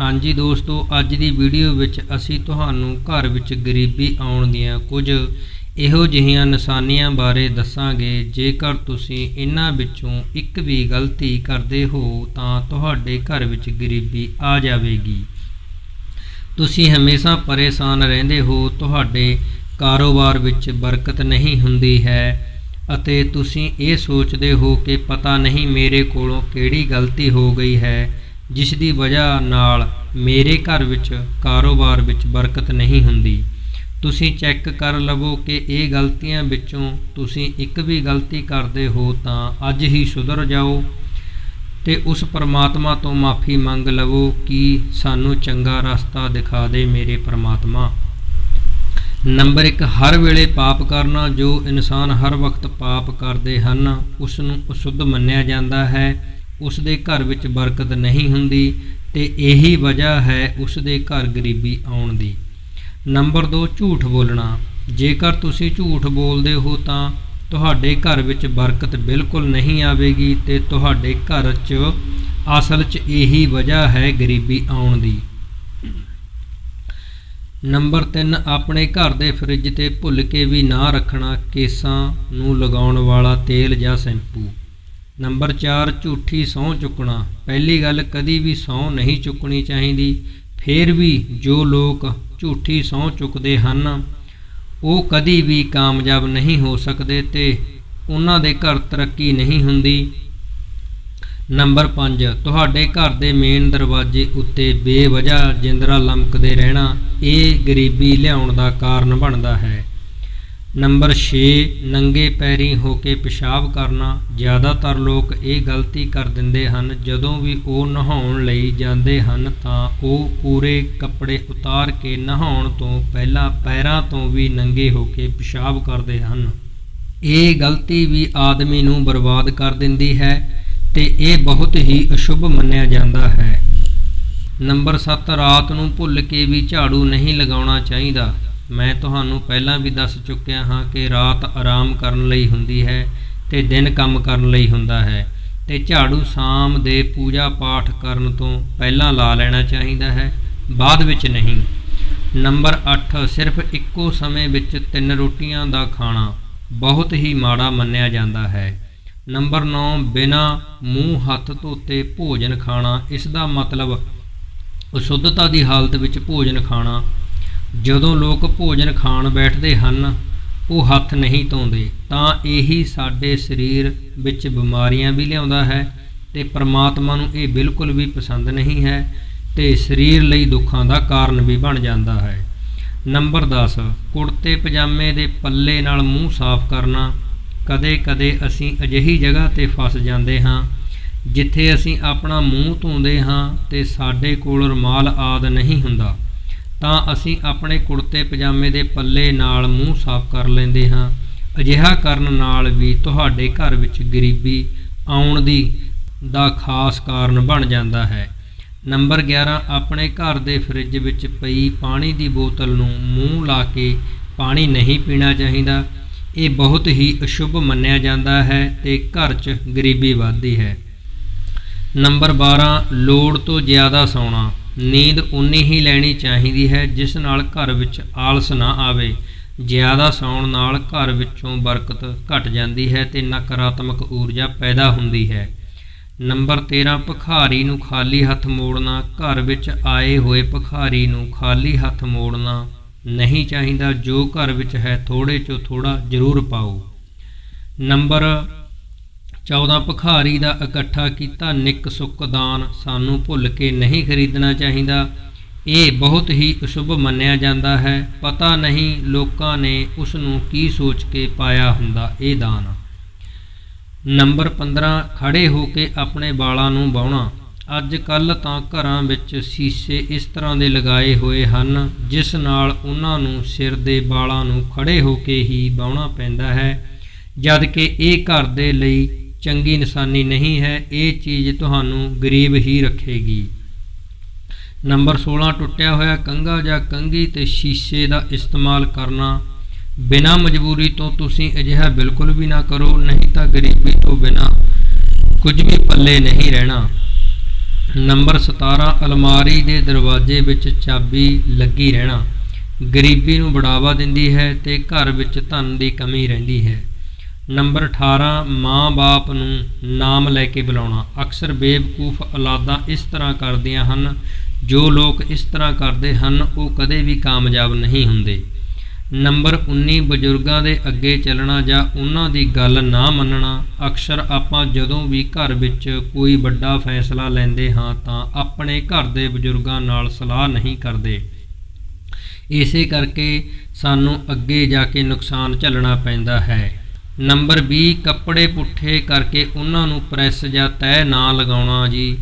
ਹਾਂਜੀ ਦੋਸਤੋ, ਅੱਜ ਦੀ ਵੀਡੀਓ ਵਿੱਚ ਅਸੀਂ ਤੁਹਾਨੂੰ ਘਰ ਵਿੱਚ ਗਰੀਬੀ ਆਉਣ ਦੀਆਂ ਕੁਝ ਇਹੋ ਜਿਹੀਆਂ ਨਿਸ਼ਾਨੀਆਂ ਬਾਰੇ ਦੱਸਾਂਗੇ। ਜੇਕਰ ਤੁਸੀਂ ਇਹਨਾਂ ਵਿੱਚੋਂ ਇੱਕ ਵੀ ਗਲਤੀ ਕਰਦੇ ਹੋ, ਤਾਂ ਤੁਹਾਡੇ ਘਰ ਵਿੱਚ ਗਰੀਬੀ ਆ ਜਾਵੇਗੀ। ਤੁਸੀਂ ਹਮੇਸ਼ਾ ਪਰੇਸ਼ਾਨ ਰਹਿੰਦੇ ਹੋ, ਤੁਹਾਡੇ ਕਾਰੋਬਾਰ ਵਿੱਚ ਬਰਕਤ ਨਹੀਂ ਹੁੰਦੀ ਹੈ ਅਤੇ ਤੁਸੀਂ ਇਹ ਸੋਚਦੇ ਹੋ ਕਿ ਪਤਾ ਨਹੀਂ ਮੇਰੇ ਕੋਲੋਂ ਕਿਹੜੀ ਗਲਤੀ ਹੋ ਗਈ ਹੈ। ਜਿਸ ਦੀ ਵਜ੍ਹਾ ਨਾਲ ਮੇਰੇ ਘਰ ਵਿੱਚ ਕਾਰੋਬਾਰ ਵਿੱਚ ਬਰਕਤ ਨਹੀਂ ਹੁੰਦੀ। ਤੁਸੀਂ ਚੈੱਕ ਕਰ ਲਵੋ ਕਿ ਇਹ ਗਲਤੀਆਂ ਵਿੱਚੋਂ ਤੁਸੀਂ ਇੱਕ ਵੀ ਗਲਤੀ ਕਰਦੇ ਹੋ ਤਾਂ ਅੱਜ ਹੀ ਸੁਧਰ ਜਾਓ ਤੇ ਉਸ ਪਰਮਾਤਮਾ ਤੋਂ ਮਾਫੀ ਮੰਗ ਲਵੋ ਕਿ ਸਾਨੂੰ ਚੰਗਾ ਰਸਤਾ ਦਿਖਾ ਦੇ ਮੇਰੇ ਪਰਮਾਤਮਾ। ਨੰਬਰ 1 ਹਰ ਵੇਲੇ ਪਾਪ ਕਰਨਾ, ਜੋ ਇਨਸਾਨ ਹਰ ਵਕਤ ਪਾਪ ਕਰਦੇ ਹਨ ਉਸ ਨੂੰ ਅਸ਼ੁੱਧ ਮੰਨਿਆ ਜਾਂਦਾ ਹੈ। ਉਸ ਦੇ ਘਰ ਵਿੱਚ ਬਰਕਤ ਨਹੀਂ ਹੁੰਦੀ ਤੇ ਇਹੀ ਵਜ੍ਹਾ ਹੈ ਉਸ ਦੇ ਘਰ ਗਰੀਬੀ ਆਉਣ ਦੀ। ਨੰਬਰ 2 ਝੂਠ ਬੋਲਣਾ। ਜੇਕਰ ਤੁਸੀਂ ਝੂਠ ਬੋਲਦੇ ਹੋ ਤਾਂ ਤੁਹਾਡੇ ਘਰ ਵਿੱਚ ਬਰਕਤ ਬਿਲਕੁਲ ਨਹੀਂ ਆਵੇਗੀ ਤੇ ਤੁਹਾਡੇ ਘਰ 'ਚ ਅਸਲ 'ਚ ਇਹੀ ਵਜ੍ਹਾ ਹੈ ਗਰੀਬੀ ਆਉਣ ਦੀ। ਨੰਬਰ 3 ਆਪਣੇ ਘਰ ਦੇ ਫਰਿੱਜ ਤੇ ਭੁੱਲ ਕੇ ਵੀ ਨਾ ਰੱਖਣਾ ਕੇਸਾਂ ਨੂੰ ਲਗਾਉਣ ਵਾਲਾ ਤੇਲ ਜਾਂ ਸ਼ੈਂਪੂ। ਨੰਬਰ 4 ਝੂਠੀ ਸਹੁੰ ਚੁੱਕਣਾ। ਪਹਿਲੀ ਗੱਲ, ਕਦੀ ਵੀ ਸਹੁੰ ਨਹੀਂ ਚੁੱਕਣੀ ਚਾਹੀਦੀ। ਫੇਰ ਵੀ ਜੋ ਲੋਕ ਝੂਠੀ ਸਹੁੰ ਚੁੱਕਦੇ ਹਨ, ਉਹ ਕਦੀ ਵੀ ਕਾਮਯਾਬ ਨਹੀਂ ਹੋ ਸਕਦੇ ਤੇ ਉਹਨਾਂ ਦੇ ਘਰ ਤਰੱਕੀ ਨਹੀਂ ਹੁੰਦੀ। ਨੰਬਰ 5 ਤੁਹਾਡੇ ਘਰ ਦੇ ਮੇਨ ਦਰਵਾਜ਼ੇ ਉੱਤੇ ਬੇਵਜ੍ਹਾ ਜਿੰਦਰਾ ਲਮਕਦੇ ਰਹਿਣਾ, ਇਹ ਗਰੀਬੀ ਲਿਆਉਣ ਦਾ ਕਾਰਨ ਬਣਦਾ ਹੈ। ਨੰਬਰ 6 ਨੰਗੇ ਪੈਰੀ ਹੋ ਕੇ ਪਿਸ਼ਾਬ ਕਰਨਾ। ਜ਼ਿਆਦਾਤਰ ਲੋਕ ਇਹ ਗਲਤੀ ਕਰ ਦਿੰਦੇ ਹਨ, ਜਦੋਂ ਵੀ ਉਹ ਨਹਾਉਣ ਲਈ ਜਾਂਦੇ ਹਨ ਤਾਂ ਉਹ ਪੂਰੇ ਕੱਪੜੇ ਉਤਾਰ ਕੇ ਨਹਾਉਣ ਤੋਂ ਪਹਿਲਾਂ ਪੈਰਾਂ ਤੋਂ ਵੀ ਨੰਗੇ ਹੋ ਕੇ ਪਿਸ਼ਾਬ ਕਰਦੇ ਹਨ। ਇਹ ਗਲਤੀ ਵੀ ਆਦਮੀ ਨੂੰ ਬਰਬਾਦ ਕਰ ਦਿੰਦੀ ਹੈ ਤੇ ਇਹ ਬਹੁਤ ਹੀ ਅਸ਼ੁਭ ਮੰਨਿਆ ਜਾਂਦਾ ਹੈ। ਨੰਬਰ 7 ਰਾਤ ਨੂੰ ਭੁੱਲ ਕੇ ਵੀ ਝਾੜੂ ਨਹੀਂ ਲਗਾਉਣਾ ਚਾਹੀਦਾ। ਮੈਂ ਤੁਹਾਨੂੰ ਪਹਿਲਾਂ ਵੀ ਦੱਸ ਚੁੱਕਿਆ ਹਾਂ ਕਿ ਰਾਤ ਆਰਾਮ ਕਰਨ ਲਈ ਹੁੰਦੀ ਹੈ ਤੇ ਦਿਨ ਕੰਮ ਕਰਨ ਲਈ ਹੁੰਦਾ ਹੈ। ਤੇ ਝਾੜੂ ਸ਼ਾਮ ਦੇ ਪੂਜਾ ਪਾਠ ਕਰਨ ਤੋਂ ਪਹਿਲਾਂ ਲਾ ਲੈਣਾ ਚਾਹੀਦਾ ਹੈ, ਬਾਅਦ ਵਿੱਚ ਨਹੀਂ। ਨੰਬਰ 8 ਸਿਰਫ ਇੱਕੋ ਸਮੇਂ ਵਿੱਚ ਤਿੰਨ ਰੋਟੀਆਂ ਦਾ ਖਾਣਾ ਬਹੁਤ ਹੀ ਮਾੜਾ ਮੰਨਿਆ ਜਾਂਦਾ ਹੈ। ਨੰਬਰ 9 ਬਿਨਾ ਮੂੰਹ ਹੱਥ ਧੋਤੇ ਭੋਜਨ ਖਾਣਾ, ਇਸ ਦਾ ਮਤਲਬ ਅਸ਼ੁੱਧਤਾ ਦੀ ਹਾਲਤ ਵਿੱਚ ਭੋਜਨ ਖਾਣਾ ਜਦੋਂ ਲੋਕ ਭੋਜਨ ਖਾਣ ਬੈਠਦੇ ਹਨ, ਉਹ ਹੱਥ ਨਹੀਂ ਧੋਂਦੇ, ਤਾਂ ਇਹੀ ਸਾਡੇ ਸਰੀਰ ਵਿੱਚ ਬਿਮਾਰੀਆਂ ਵੀ ਲਿਆਉਂਦਾ ਹੈ ਤੇ ਪ੍ਰਮਾਤਮਾ ਨੂੰ ਇਹ ਬਿਲਕੁਲ ਵੀ ਪਸੰਦ ਨਹੀਂ ਹੈ ਤੇ ਸਰੀਰ ਲਈ ਦੁੱਖਾਂ ਦਾ ਕਾਰਨ ਵੀ ਬਣ ਜਾਂਦਾ ਹੈ। ਨੰਬਰ 10 ਕੁੜਤੇ ਪਜਾਮੇ ਦੇ ਪੱਲੇ ਨਾਲ ਮੂੰਹ ਸਾਫ਼ ਕਰਨਾ। ਕਦੇ-ਕਦੇ ਅਸੀਂ ਅਜਿਹੀ ਜਗ੍ਹਾ ਤੇ ਫਸ ਜਾਂਦੇ ਹਾਂ, ਜਿੱਥੇ ਅਸੀਂ ਆਪਣਾ ਮੂੰਹ ਧੋਂਦੇ ਹਾਂ ਤੇ ਸਾਡੇ ਕੋਲ ਰੁਮਾਲ ਆਦ ਨਹੀਂ ਹੁੰਦਾ। ਤਾਂ ਅਸੀਂ ਆਪਣੇ ਕੁੜਤੇ ਪਜਾਮੇ ਦੇ ਪੱਲੇ ਨਾਲ ਮੂੰਹ ਸਾਫ਼ ਕਰ ਲੈਂਦੇ ਹਾਂ। ਅਜਿਹਾ ਕਰਨ ਨਾਲ ਵੀ ਤੁਹਾਡੇ ਘਰ ਵਿੱਚ ਗਰੀਬੀ ਆਉਣ ਦੀ ਦਾ ਖਾਸ ਕਾਰਨ ਬਣ ਜਾਂਦਾ ਹੈ। ਨੰਬਰ 11 ਆਪਣੇ ਘਰ ਦੇ ਫਰਿੱਜ ਵਿੱਚ ਪਈ ਪਾਣੀ ਦੀ ਬੋਤਲ ਨੂੰ ਮੂੰਹ ਲਾ ਕੇ ਪਾਣੀ ਨਹੀਂ ਪੀਣਾ ਚਾਹੀਦਾ। ਇਹ ਬਹੁਤ ਹੀ ਅਸ਼ੁਭ ਮੰਨਿਆ ਜਾਂਦਾ ਹੈ ਤੇ ਘਰ 'ਚ ਗਰੀਬੀ ਵੱਧਦੀ ਹੈ। ਨੰਬਰ 12 ਲੋੜ ਤੋਂ ਜ਼ਿਆਦਾ ਸੌਣਾ। ਨੀਂਦ ਉਨੀ ਹੀ ਲੈਣੀ ਚਾਹੀਦੀ ਹੈ ਜਿਸ ਨਾਲ ਘਰ ਵਿੱਚ ਆਲਸ ਨਾ ਆਵੇ। ਜ਼ਿਆਦਾ ਸੌਣ ਨਾਲ ਘਰ ਵਿੱਚੋਂ ਬਰਕਤ ਘਟ ਜਾਂਦੀ ਹੈ ਤੇ ਨਕਾਰਾਤਮਕ ਊਰਜਾ ਪੈਦਾ ਹੁੰਦੀ ਹੈ। ਨੰਬਰ 13 ਭਖਾਰੀ ਨੂੰ ਖਾਲੀ ਹੱਥ ਮੋੜਨਾ। ਘਰ ਵਿੱਚ ਆਏ ਹੋਏ ਭਖਾਰੀ ਨੂੰ ਖਾਲੀ ਹੱਥ ਮੋੜਨਾ ਨਹੀਂ ਚਾਹੀਦਾ। ਜੋ ਘਰ ਵਿੱਚ ਹੈ ਥੋੜੇ ਚੋਂ ਥੋੜਾ ਜ਼ਰੂਰ ਪਾਓ। ਨੰਬਰ 14 ਭਖਾਰੀ ਦਾ ਇਕੱਠਾ ਕੀਤਾ, ਨਿੱਕ ਸੁੱਕ ਦਾਨ ਸਾਨੂੰ ਭੁੱਲ ਕੇ ਨਹੀਂ ਖਰੀਦਣਾ ਚਾਹੀਦਾ। ਇਹ ਬਹੁਤ ਹੀ ਅਸ਼ੁਭ ਮੰਨਿਆ ਜਾਂਦਾ ਹੈ। ਪਤਾ ਨਹੀਂ ਲੋਕਾਂ ਨੇ ਉਸ ਨੂੰ ਕੀ ਸੋਚ ਕੇ ਪਾਇਆ ਹੁੰਦਾ ਇਹ ਦਾਨ। ਨੰਬਰ 15 ਖੜੇ ਹੋ ਕੇ ਆਪਣੇ ਵਾਲਾਂ ਨੂੰ ਬਾਉਣਾ। ਅੱਜ ਕੱਲ ਤਾਂ ਘਰਾਂ ਵਿੱਚ ਸ਼ੀਸ਼ੇ ਇਸ ਤਰ੍ਹਾਂ ਦੇ ਲਗਾਏ ਹੋਏ ਹਨ, ਜਿਸ ਨਾਲ ਉਹਨਾਂ ਨੂੰ ਸਿਰ ਦੇ ਵਾਲਾਂ ਨੂੰ ਖੜੇ ਹੋ ਕੇ ਹੀ ਬਾਉਣਾ ਪੈਂਦਾ ਹੈ। ਜਦ ਕਿ ਇਹ ਘਰ ਦੇ ਲਈ ਚੰਗੀ ਨਿਸ਼ਾਨੀ ਨਹੀਂ ਹੈ, ਇਹ ਚੀਜ਼ ਤੁਹਾਨੂੰ ਗਰੀਬ ਹੀ ਰੱਖੇਗੀ। ਨੰਬਰ 16 ਟੁੱਟਿਆ ਹੋਇਆ ਕੰਗਾ ਜਾਂ ਕੰਗੀ ਤੇ ਸ਼ੀਸ਼ੇ ਦਾ ਇਸਤੇਮਾਲ ਕਰਨਾ। ਬਿਨਾਂ ਮਜਬੂਰੀ ਤੋਂ ਤੁਸੀਂ ਅਜਿਹਾ ਬਿਲਕੁਲ ਵੀ ਨਾ ਕਰੋ, ਨਹੀਂ ਤਾਂ ਗਰੀਬੀ ਤੋਂ ਬਿਨਾਂ ਕੁਝ ਵੀ ਪੱਲੇ ਨਹੀਂ ਰਹਿਣਾ। ਨੰਬਰ 17 ਅਲਮਾਰੀ ਦੇ ਦਰਵਾਜ਼ੇ ਵਿੱਚ ਚਾਬੀ ਲੱਗੀ ਰਹਿਣਾ। ਗਰੀਬੀ ਨੂੰ ਬੜਾਵਾ ਦਿੰਦੀ ਹੈ ਤੇ ਘਰ ਵਿੱਚ ਧਨ ਦੀ ਕਮੀ ਰਹਿੰਦੀ ਹੈ। ਨੰਬਰ 18 ਮਾਂ-ਬਾਪ ਨੂੰ ਨਾਮ ਲੈ ਕੇ ਬੁਲਾਉਣਾ। ਅਕਸਰ ਬੇਵਕੂਫ ਔਲਾਦਾਂ ਇਸ ਤਰ੍ਹਾਂ ਕਰਦੀਆਂ ਹਨ, ਜੋ ਲੋਕ ਇਸ ਤਰ੍ਹਾਂ ਕਰਦੇ ਹਨ, ਉਹ ਕਦੇ ਵੀ ਕਾਮਯਾਬ ਨਹੀਂ ਹੁੰਦੇ। ਨੰਬਰ 19 ਬਜ਼ੁਰਗਾਂ ਦੇ ਅੱਗੇ ਚੱਲਣਾ ਜਾਂ ਉਹਨਾਂ ਦੀ ਗੱਲ ਨਾ ਮੰਨਣਾ। ਅਕਸਰ ਆਪਾਂ ਜਦੋਂ ਵੀ ਘਰ ਵਿੱਚ ਕੋਈ ਵੱਡਾ ਫੈਸਲਾ ਲੈਂਦੇ ਹਾਂ, ਤਾਂ ਆਪਣੇ ਘਰ ਦੇ ਬਜ਼ੁਰਗਾਂ ਨਾਲ ਸਲਾਹ ਨਹੀਂ ਕਰਦੇ। ਇਸੇ ਕਰਕੇ ਸਾਨੂੰ ਅੱਗੇ ਜਾ ਕੇ ਨੁਕਸਾਨ ਝੱਲਣਾ ਪੈਂਦਾ ਹੈ। ਨੰਬਰ 20 ਕੱਪੜੇ ਪੁੱਠੇ ਕਰਕੇ ਉਹਨਾਂ ਨੂੰ ਪ੍ਰੈਸ ਜਾਂ ਤੈਅ ਨਾ ਲਗਾਉਣਾ ਜੀ।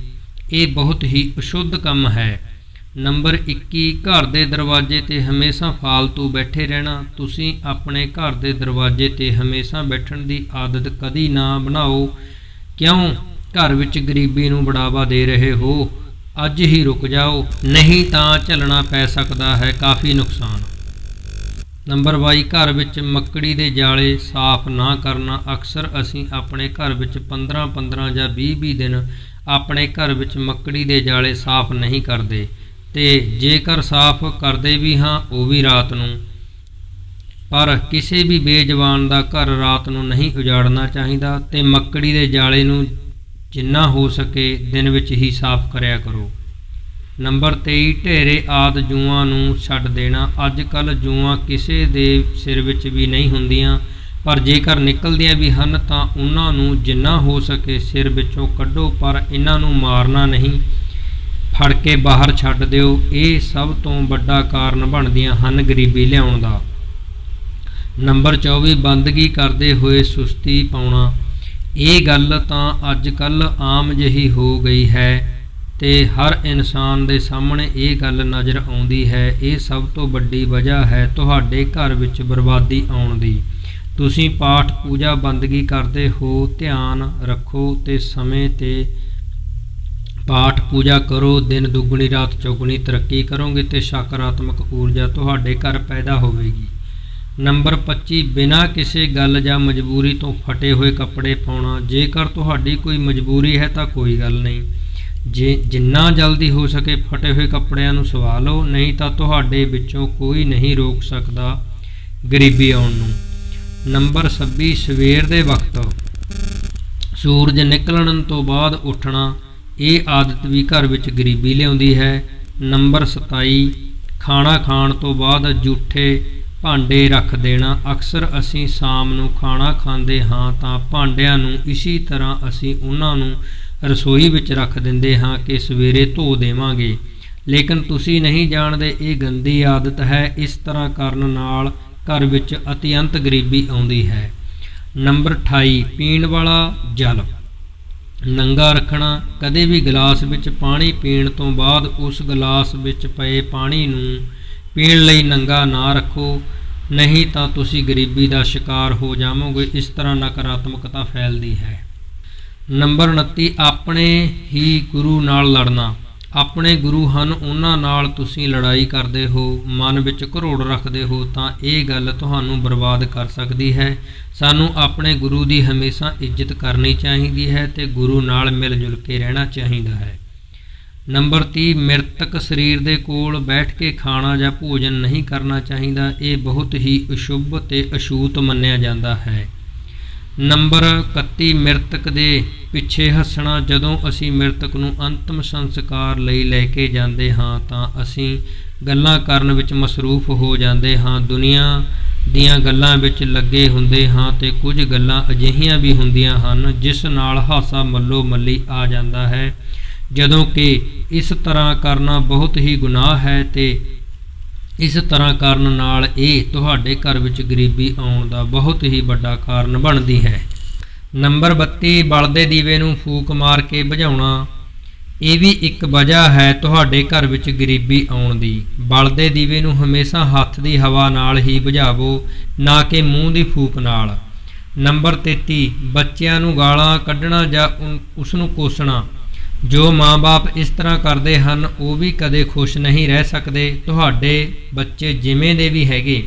ਇਹ ਬਹੁਤ ਹੀ ਅਸ਼ੁੱਧ ਕੰਮ ਹੈ। ਨੰਬਰ 21 ਘਰ ਦੇ ਦਰਵਾਜ਼ੇ ਤੇ ਹਮੇਸ਼ਾ ਫਾਲਤੂ ਬੈਠੇ ਰਹਿਣਾ। ਤੁਸੀਂ ਆਪਣੇ ਘਰ ਦੇ ਦਰਵਾਜ਼ੇ ਤੇ ਹਮੇਸ਼ਾ ਬੈਠਣ ਦੀ ਆਦਤ ਕਦੀ ਨਾ ਬਣਾਓ। ਕਿਉਂ? ਘਰ ਵਿੱਚ ਗਰੀਬੀ ਨੂੰ ਬੜਾਵਾ ਦੇ ਰਹੇ ਹੋ। ਅੱਜ ਹੀ ਰੁਕ ਜਾਓ। ਨਹੀਂ ਤਾਂ ਝੱਲਣਾ ਪੈ ਸਕਦਾ ਹੈ। ਕਾਫੀ ਨੁਕਸਾਨ। ਨੰਬਰ 22 ਘਰ ਵਿੱਚ ਮੱਕੜੀ ਦੇ ਜਾਲੇ ਸਾਫ਼ ਨਾ ਕਰਨਾ। ਅਕਸਰ ਅਸੀਂ ਆਪਣੇ ਘਰ ਵਿੱਚ 15-15 ਜਾਂ 20-20 ਦਿਨ ਆਪਣੇ ਘਰ ਵਿੱਚ ਮੱਕੜੀ ਦੇ ਜਾਲੇ ਸਾਫ਼ ਨਹੀਂ ਕਰਦੇ। ਤੇ ਜੇਕਰ ਸਾਫ਼ ਕਰਦੇ ਵੀ ਹਾਂ, ਉਹ ਵੀ ਰਾਤ ਨੂੰ। ਪਰ ਕਿਸੇ ਵੀ ਬੇਜਵਾਨ ਦਾ ਘਰ ਰਾਤ ਨੂੰ ਨਹੀਂ ਉਜਾੜਨਾ ਚਾਹੀਦਾ ਤੇ ਮੱਕੜੀ ਦੇ ਜਾਲੇ ਨੂੰ ਜਿੰਨਾ ਹੋ ਸਕੇ ਦਿਨ ਵਿੱਚ ਹੀ ਸਾਫ਼ ਕਰਿਆ ਕਰੋ। ਨੰਬਰ 23 ਢੇਰੇ ਆਦ ਜੂਆਂ ਨੂੰ ਛੱਡ ਦੇਣਾ। ਅੱਜ ਕੱਲ ਜੂਆਂ ਕਿਸੇ ਦੇ ਸਿਰ ਵਿੱਚ ਵੀ ਨਹੀਂ ਹੁੰਦੀਆਂ, ਪਰ ਜੇਕਰ ਨਿਕਲਦੀਆਂ ਵੀ ਹਨ ਤਾਂ ਉਹਨਾਂ ਨੂੰ ਜਿੰਨਾ ਹੋ ਸਕੇ ਸਿਰ ਵਿੱਚੋਂ ਕੱਢੋ, ਪਰ ਇਹਨਾਂ ਨੂੰ ਮਾਰਨਾ ਨਹੀਂ। ਫੜ ਕੇ ਬਾਹਰ ਛੱਡ ਦਿਓ। ਇਹ ਸਭ ਤੋਂ ਵੱਡਾ ਕਾਰਨ ਬਣਦੀਆਂ ਹਨ ਗਰੀਬੀ ਲਿਆਉਣ ਦਾ। ਨੰਬਰ 24 ਬੰਦਗੀ ਕਰਦੇ ਹੋਏ ਸੁਸਤੀ ਪਾਉਣਾ। ਇਹ ਗੱਲ ਤਾਂ ਅੱਜ ਕੱਲ ਆਮ ਜਿਹੀ ਹੋ ਗਈ ਹੈ। ਤੇ ਹਰ ਇਨਸਾਨ ਦੇ ਸਾਹਮਣੇ ਇਹ ਗੱਲ ਨਜ਼ਰ ਆਉਂਦੀ ਹੈ, ਇਹ ਸਭ ਤੋਂ ਵੱਡੀ ਵਜ੍ਹਾ ਹੈ ਤੁਹਾਡੇ ਘਰ ਵਿੱਚ ਬਰਬਾਦੀ ਆਉਣ ਦੀ। ਤੁਸੀਂ ਪਾਠ ਪੂਜਾ ਬੰਦਗੀ ਕਰਦੇ ਹੋ, ਧਿਆਨ ਰੱਖੋ ਤੇ ਸਮੇਂ ਤੇ ਪਾਠ ਪੂਜਾ ਕਰੋ, ਦਿਨ ਦੁੱਗਣੀ, ਰਾਤ ਚੌਗਣੀ ਤਰੱਕੀ ਕਰੋਗੇ ਤੇ ਸਕਾਰਾਤਮਕ ਊਰਜਾ ਤੁਹਾਡੇ ਘਰ ਪੈਦਾ ਹੋਵੇਗੀ। ਨੰਬਰ 25 ਬਿਨਾਂ ਕਿਸੇ ਗੱਲ ਜਾਂ ਮਜਬੂਰੀ ਤੋਂ ਫਟੇ ਹੋਏ ਕੱਪੜੇ ਪਾਉਣਾ। ਜੇਕਰ ਤੁਹਾਡੀ ਕੋਈ ਮਜਬੂਰੀ ਹੈ ਤਾਂ ਕੋਈ ਗੱਲ ਨਹੀਂ। ਜੇ ਜਿੰਨਾ ਜਲਦੀ ਹੋ ਸਕੇ ਫਟੇ ਹੋਏ ਕੱਪੜਿਆਂ ਨੂੰ ਸਵਾ ਲਓ, ਨਹੀਂ ਤਾਂ ਤੁਹਾਡੇ ਵਿੱਚੋਂ ਕੋਈ ਨਹੀਂ ਰੋਕ ਸਕਦਾ ਗਰੀਬੀ ਆਉਣ ਨੂੰ। ਨੰਬਰ 26 ਸਵੇਰ ਦੇ ਵਕਤ। ਸੂਰਜ ਨਿਕਲਣ ਤੋਂ ਬਾਅਦ ਉੱਠਣਾ, ਇਹ ਆਦਤ ਵੀ ਘਰ ਵਿੱਚ ਗਰੀਬੀ ਲਿਆਉਂਦੀ ਹੈ। ਨੰਬਰ 27 ਖਾਣਾ ਖਾਣ ਤੋਂ ਬਾਅਦ ਜੂਠੇ ਭਾਂਡੇ ਰੱਖ ਦੇਣਾ। ਅਕਸਰ ਅਸੀਂ ਸ਼ਾਮ ਨੂੰ ਖਾਣਾ ਖਾਂਦੇ ਹਾਂ ਤਾਂ ਭਾਂਡਿਆਂ ਨੂੰ ਇਸੇ ਤਰ੍ਹਾਂ ਅਸੀਂ ਉਹਨਾਂ ਨੂੰ ਰਸੋਈ ਵਿੱਚ ਰੱਖ ਦਿੰਦੇ ਹਾਂ ਕਿ ਸਵੇਰੇ ਧੋ ਦੇਵਾਂਗੇ। ਲੇਕਿਨ ਤੁਸੀਂ ਨਹੀਂ ਜਾਣਦੇ ਇਹ ਗੰਦੀ ਆਦਤ ਹੈ, ਇਸ ਤਰ੍ਹਾਂ ਕਰਨ ਨਾਲ ਘਰ ਵਿੱਚ ਅਤਿਅੰਤ ਗਰੀਬੀ ਆਉਂਦੀ ਹੈ। ਨੰਬਰ 28 ਪੀਣ ਵਾਲਾ ਜਲ। ਨੰਗਾ ਰੱਖਣਾ, ਕਦੇ ਵੀ ਗਲਾਸ ਵਿੱਚ ਪਾਣੀ ਪੀਣ ਤੋਂ ਬਾਅਦ ਉਸ ਗਲਾਸ ਵਿੱਚ ਪਏ ਪਾਣੀ ਨੂੰ ਪੀਣ ਲਈ ਨੰਗਾ ਨਾ ਰੱਖੋ। ਨਹੀਂ ਤਾਂ ਤੁਸੀਂ ਗਰੀਬੀ ਦਾ ਸ਼ਿਕਾਰ ਹੋ ਜਾਵੋਗੇ, ਇਸ ਤਰ੍ਹਾਂ ਨਕਾਰਾਤਮਕਤਾ ਫੈਲਦੀ ਹੈ। ਨੰਬਰ 29 ਆਪਣੇ ਹੀ ਗੁਰੂ ਨਾਲ ਲੜਨਾ। ਆਪਣੇ ਗੁਰੂ ਹਨ, ਉਹਨਾਂ ਨਾਲ ਤੁਸੀਂ ਲੜਾਈ ਕਰਦੇ ਹੋ, ਮਨ ਵਿੱਚ ਘਰੋੜ ਰੱਖਦੇ ਹੋ, ਤਾਂ ਇਹ ਗੱਲ ਤੁਹਾਨੂੰ ਬਰਬਾਦ ਕਰ ਸਕਦੀ ਹੈ। ਸਾਨੂੰ ਆਪਣੇ ਗੁਰੂ ਦੀ ਹਮੇਸ਼ਾ ਇੱਜ਼ਤ ਕਰਨੀ ਚਾਹੀਦੀ ਹੈ ਤੇ ਗੁਰੂ ਨਾਲ ਮਿਲ ਜੁਲ ਕੇ ਰਹਿਣਾ ਚਾਹੀਦਾ ਹੈ। ਨੰਬਰ 30 ਮ੍ਰਿਤਕ ਸਰੀਰ ਦੇ ਕੋਲ ਬੈਠ ਕੇ ਖਾਣਾ ਜਾਂ ਭੋਜਨ ਨਹੀਂ ਕਰਨਾ ਚਾਹੀਦਾ, ਇਹ ਬਹੁਤ ਹੀ ਅਸ਼ੁਭ ਤੇ ਅਸ਼ੂਤ ਮੰਨਿਆ ਜਾਂਦਾ ਹੈ। ਨੰਬਰ 31 ਮ੍ਰਿਤਕ ਦੇ ਪਿੱਛੇ ਹੱਸਣਾ। ਜਦੋਂ ਅਸੀਂ ਮ੍ਰਿਤਕ ਨੂੰ ਅੰਤਮ ਸੰਸਕਾਰ ਲਈ ਲੈ ਕੇ ਜਾਂਦੇ ਹਾਂ, ਤਾਂ ਅਸੀਂ ਗੱਲਾਂ ਕਰਨ ਵਿੱਚ ਮਸਰੂਫ ਹੋ ਜਾਂਦੇ ਹਾਂ। ਦੁਨੀਆ ਦੀਆਂ ਗੱਲਾਂ ਵਿੱਚ ਲੱਗੇ ਹੁੰਦੇ ਹਾਂ ਤੇ ਕੁਝ ਗੱਲਾਂ ਅਜਿਹੀਆਂ ਵੀ ਹੁੰਦੀਆਂ ਹਨ, ਜਿਸ ਨਾਲ ਹਾਸਾ ਮੱਲੋ ਮੱਲੀ ਆ ਜਾਂਦਾ ਹੈ। ਜਦੋਂ ਕਿ ਇਸ ਤਰ੍ਹਾਂ ਕਰਨਾ ਬਹੁਤ ਹੀ ਗੁਨਾਹ ਹੈ ਤੇ ਇਸ ਤਰ੍ਹਾਂ ਕਰਨ ਨਾਲ ਇਹ ਤੁਹਾਡੇ ਘਰ ਵਿੱਚ ਗਰੀਬੀ ਆਉਣ ਦਾ ਬਹੁਤ ਹੀ ਵੱਡਾ ਕਾਰਨ ਬਣਦੀ ਹੈ। ਨੰਬਰ 32 ਬਲਦੇ ਦੀਵੇ ਨੂੰ ਫੂਕ ਮਾਰ ਕੇ ਬੁਝਾਉਣਾ ਇਹ ਵੀ ਇੱਕ ਵਜ੍ਹਾ ਹੈ ਤੁਹਾਡੇ ਘਰ ਵਿੱਚ ਗਰੀਬੀ ਆਉਣ ਦੀ। ਬਲਦੇ ਦੀਵੇ ਨੂੰ ਹਮੇਸ਼ਾ ਹੱਥ ਦੀ ਹਵਾ ਨਾਲ ਹੀ ਬੁਝਾਵੋ ਨਾ ਕਿ ਮੂੰਹ ਦੀ ਫੂਕ ਨਾਲ। ਨੰਬਰ 33 ਬੱਚਿਆਂ ਨੂੰ ਗਾਲਾਂ ਕੱਢਣਾ ਜਾਂ ਉਸ ਨੂੰ ਕੋਸਣਾ। ਜੋ ਮਾਪੇ ਇਸ ਤਰ੍ਹਾਂ ਕਰਦੇ ਹਨ, ਉਹ ਵੀ ਕਦੇ ਖੁਸ਼ ਨਹੀਂ ਰਹਿ ਸਕਦੇ। ਤੁਹਾਡੇ ਬੱਚੇ ਜਿਵੇਂ ਦੇ ਵੀ ਹੈਗੇ,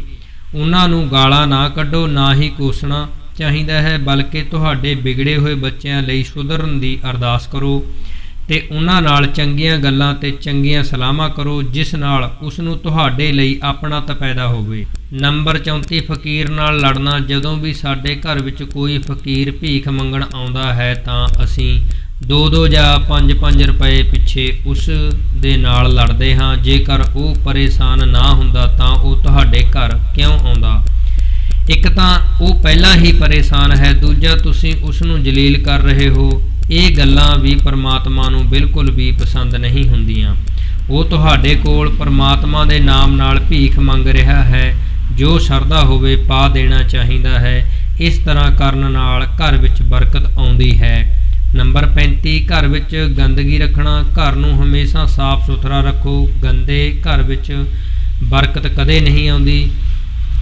ਉਹਨਾਂ ਨੂੰ ਗਾਲਾਂ ਨਾ ਕੱਢੋ, ਨਾ ਹੀ ਕੋਸਣਾ ਚਾਹੀਦਾ ਹੈ, ਬਲਕਿ ਤੁਹਾਡੇ ਵਿਗੜੇ ਹੋਏ ਬੱਚਿਆਂ ਲਈ ਸੁਧਰਨ ਦੀ ਅਰਦਾਸ ਕਰੋ ਤੇ ਉਹਨਾਂ ਨਾਲ ਚੰਗੀਆਂ ਗੱਲਾਂ ਤੇ ਚੰਗੀਆਂ ਸਲਾਹਾਂ ਕਰੋ, ਜਿਸ ਨਾਲ ਉਸ ਨੂੰ ਤੁਹਾਡੇ ਲਈ ਆਪਣਤ ਪੈਦਾ ਹੋਵੇ। ਨੰਬਰ 34 ਫਕੀਰ ਨਾਲ ਲੜਨਾ। ਜਦੋਂ ਵੀ ਸਾਡੇ ਘਰ ਵਿੱਚ ਕੋਈ ਫਕੀਰ ਭੀਖ ਮੰਗਣ ਆਉਂਦਾ ਹੈ, ਤਾਂ ਅਸੀਂ 2-2 ਜਾਂ 5-5 ਰੁਪਏ ਪਿੱਛੇ ਉਸ ਦੇ ਨਾਲ ਲੜਦੇ ਹਾਂ। ਜੇਕਰ ਉਹ ਪਰੇਸ਼ਾਨ ਨਾ ਹੁੰਦਾ ਤਾਂ ਉਹ ਤੁਹਾਡੇ ਘਰ ਕਿਉਂ ਆਉਂਦਾ? ਇੱਕ ਤਾਂ ਉਹ ਪਹਿਲਾਂ ਹੀ ਪਰੇਸ਼ਾਨ ਹੈ, ਦੂਜਾ ਤੁਸੀਂ ਉਸ ਨੂੰ ਜਲੀਲ ਕਰ ਰਹੇ ਹੋ। ਇਹ ਗੱਲਾਂ ਵੀ ਪਰਮਾਤਮਾ ਨੂੰ ਬਿਲਕੁਲ ਵੀ ਪਸੰਦ ਨਹੀਂ ਹੁੰਦੀਆਂ। ਉਹ ਤੁਹਾਡੇ ਕੋਲ ਪਰਮਾਤਮਾ ਦੇ ਨਾਮ ਨਾਲ ਭੀਖ ਮੰਗ ਰਿਹਾ ਹੈ। ਜੋ ਸਰਦਾ ਹੋਵੇ ਪਾ ਦੇਣਾ ਚਾਹੀਦਾ ਹੈ। ਇਸ ਤਰ੍ਹਾਂ ਕਰਨ ਨਾਲ ਘਰ ਵਿੱਚ ਬਰਕਤ ਆਉਂਦੀ ਹੈ। ਨੰਬਰ 35 ਘਰ ਵਿੱਚ ਗੰਦਗੀ ਰੱਖਣਾ, ਘਰ ਨੂੰ ਹਮੇਸ਼ਾ ਸਾਫ਼ ਸੁਥਰਾ ਰੱਖੋ। ਗੰਦੇ ਘਰ ਵਿੱਚ ਬਰਕਤ ਕਦੇ ਨਹੀਂ ਆਉਂਦੀ।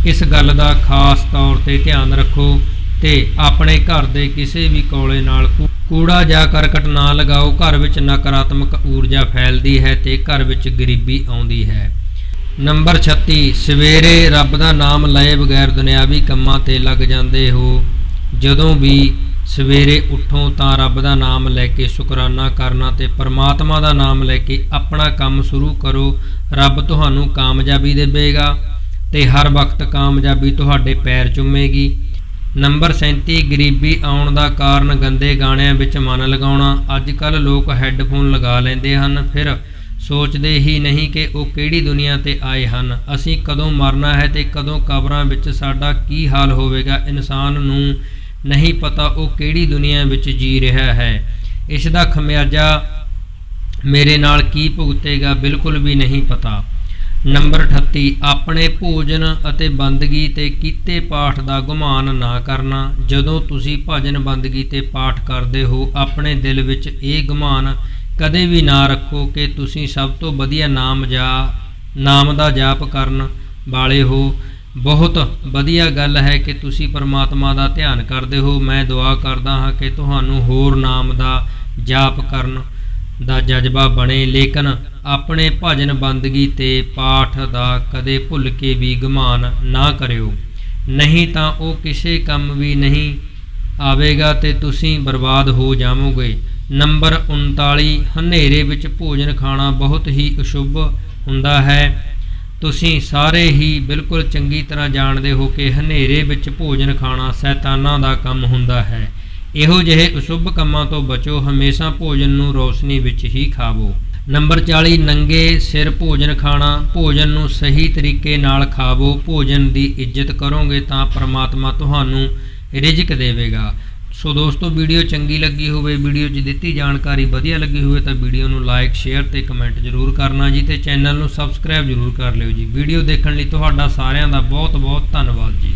ਇਸ ਗੱਲ ਦਾ ਖਾਸ ਤੌਰ ਤੇ ਧਿਆਨ ਰੱਖੋ ਤੇ ਆਪਣੇ ਘਰ ਦੇ ਕਿਸੇ ਵੀ ਕੋਲੇ ਨਾਲ ਕੂ- ਕੂੜਾ ਜਾਂ ਕਰਕਟ ਨਾ ਲਗਾਓ। ਘਰ ਵਿੱਚ ਨਕਾਰਾਤਮਕ ਊਰਜਾ ਫੈਲਦੀ ਹੈ ਤੇ ਘਰ ਵਿੱਚ ਗਰੀਬੀ ਆਉਂਦੀ ਹੈ। ਨੰਬਰ 36 ਸਵੇਰੇ ਰੱਬ ਦਾ ਨਾਮ ਲਏ ਬਗੈਰ ਦੁਨਿਆਵੀ ਕੰਮਾਂ ਤੇ ਲੱਗ ਜਾਂਦੇ ਹੋ। ਜਦੋਂ ਵੀ ਸਵੇਰੇ ਉੱਠੋ ਤਾਂ ਰੱਬ ਦਾ ਨਾਮ ਲੈ ਕੇ ਸ਼ੁਕਰਾਨਾ ਕਰਨਾ ਤੇ ਪਰਮਾਤਮਾ ਦਾ ਨਾਮ ਲੈ ਕੇ ਆਪਣਾ ਕੰਮ ਸ਼ੁਰੂ ਕਰੋ। ਰੱਬ ਤੁਹਾਨੂੰ ਕਾਮਯਾਬੀ ਦੇਵੇਗਾ ਤੇ ਹਰ ਵਕਤ ਕਾਮਯਾਬੀ ਤੁਹਾਡੇ ਪੈਰ ਚੁੰਮੇਗੀ। ਨੰਬਰ 37 ਗਰੀਬੀ ਆਉਣ ਦਾ ਕਾਰਨ ਗੰਦੇ ਗਾਣਿਆਂ ਵਿੱਚ ਮਨ ਲਗਾਉਣਾ। ਅੱਜ ਕੱਲ ਲੋਕ ਹੈੱਡਫੋਨ ਲਗਾ ਲੈਂਦੇ ਹਨ, ਫਿਰ ਸੋਚਦੇ ਹੀ ਨਹੀਂ ਕਿ ਉਹ ਕਿਹੜੀ ਦੁਨੀਆ ਤੇ ਆਏ ਹਨ। ਅਸੀਂ ਕਦੋਂ ਮਰਨਾ ਹੈ ਤੇ ਕਦੋਂ ਕਬਰਾਂ ਵਿੱਚ ਸਾਡਾ ਕੀ ਹਾਲ ਹੋਵੇਗਾ? ਇਨਸਾਨ ਨੂੰ ਨਹੀਂ ਪਤਾ ਉਹ ਕਿਹੜੀ ਦੁਨੀਆ ਵਿੱਚ ਜੀ ਰਿਹਾ ਹੈ। ਇਸ ਦਾ ਖਮਿਆਜਾ ਮੇਰੇ ਨਾਲ ਕੀ ਭੁਗਤੇਗਾ ਬਿਲਕੁਲ ਵੀ ਨਹੀਂ ਪਤਾ। ਨੰਬਰ 38 ਆਪਣੇ ਭੋਜਨ ਅਤੇ ਬੰਦਗੀ ਤੇ ਕੀਤੇ ਪਾਠ ਦਾ ਗੁਮਾਨ ਨਾ ਕਰਨਾ। ਜਦੋਂ ਤੁਸੀਂ ਭਜਨ ਬੰਦਗੀ ਤੇ ਪਾਠ ਕਰਦੇ ਹੋ, ਆਪਣੇ ਦਿਲ ਵਿੱਚ ਇਹ ਗੁਮਾਨ ਕਦੇ ਵੀ ਨਾ ਰੱਖੋ ਕਿ ਤੁਸੀਂ ਸਭ ਤੋਂ ਵਧੀਆ ਨਾਮ ਜਾ ਨਾਮ ਦਾ ਜਾਪ ਕਰਨ ਵਾਲੇ ਹੋ। ਬਹੁਤ ਵਧੀਆ ਗੱਲ ਹੈ ਕਿ ਤੁਸੀਂ ਪਰਮਾਤਮਾ ਦਾ ਧਿਆਨ ਕਰਦੇ ਹੋ। ਮੈਂ ਦੁਆ ਕਰਦਾ ਹਾਂ ਕਿ ਤੁਹਾਨੂੰ ਹੋਰ ਨਾਮ ਦਾ ਜਾਪ ਕਰਨ ਦਾ ਜਜ਼ਬਾ ਬਣੇ। ਲੇਕਿਨ ਆਪਣੇ ਭਜਨ ਬੰਦਗੀ ਤੇ ਪਾਠ ਦਾ ਕਦੇ ਭੁੱਲ ਕੇ ਵੀ ਗਮਾਨ ਨਾ ਕਰਿਓ। ਨਹੀਂ ਤਾਂ ਉਹ ਕਿਸੇ ਕੰਮ ਵੀ ਨਹੀਂ ਆਵੇਗਾ ਤੇ ਤੁਸੀਂ ਬਰਬਾਦ ਹੋ ਜਾਵੋਗੇ। ਨੰਬਰ 39 ਹਨੇਰੇ ਵਿੱਚ ਭੋਜਨ ਖਾਣਾ ਬਹੁਤ ਹੀ ਅਸ਼ੁਭ ਹੁੰਦਾ ਹੈ। ਤੁਸੀਂ ਸਾਰੇ ਹੀ ਬਿਲਕੁਲ ਚੰਗੀ ਤਰ੍ਹਾਂ ਜਾਣਦੇ ਹੋ ਕਿ ਹਨੇਰੇ ਵਿੱਚ ਭੋਜਨ ਖਾਣਾ ਸ਼ੈਤਾਨਾਂ ਦਾ ਕੰਮ ਹੁੰਦਾ ਹੈ। ਇਹੋ ਜਿਹੇ ਅਸ਼ੁਭ ਕੰਮਾਂ ਤੋਂ ਬਚੋ, ਹਮੇਸ਼ਾ ਭੋਜਨ ਨੂੰ ਰੋਸ਼ਨੀ ਵਿੱਚ ਹੀ ਖਾਵੋ। ਨੰਬਰ 40 ਨੰਗੇ ਸਿਰ ਭੋਜਨ ਖਾਣਾ, ਭੋਜਨ ਨੂੰ ਸਹੀ ਤਰੀਕੇ ਨਾਲ ਖਾਵੋ, ਭੋਜਨ ਦੀ ਇੱਜ਼ਤ ਕਰੋਗੇ ਤਾਂ ਪ੍ਰਮਾਤਮਾ ਤੁਹਾਨੂੰ ਰਿਜ਼ਕ ਦੇਵੇਗਾ। ਸੋ ਦੋਸਤੋ, ਵੀਡੀਓ ਚੰਗੀ ਲੱਗੀ ਹੋਵੇ, ਵੀਡੀਓ 'ਚ ਦਿੱਤੀ ਜਾਣਕਾਰੀ ਵਧੀਆ ਲੱਗੀ ਹੋਵੇ ਤਾਂ ਵੀਡੀਓ ਨੂੰ ਲਾਈਕ ਸ਼ੇਅਰ ਤੇ ਕਮੈਂਟ ਜ਼ਰੂਰ ਕਰਨਾ ਜੀ ਤੇ ਚੈਨਲ ਨੂੰ ਸਬਸਕ੍ਰਾਈਬ ਜ਼ਰੂਰ ਕਰ ਲਿਓ ਜੀ। ਵੀਡੀਓ ਦੇਖਣ ਲਈ ਤੁਹਾਡਾ ਸਾਰਿਆਂ ਦਾ ਬਹੁਤ ਬਹੁਤ ਧੰਨਵਾਦ ਜੀ।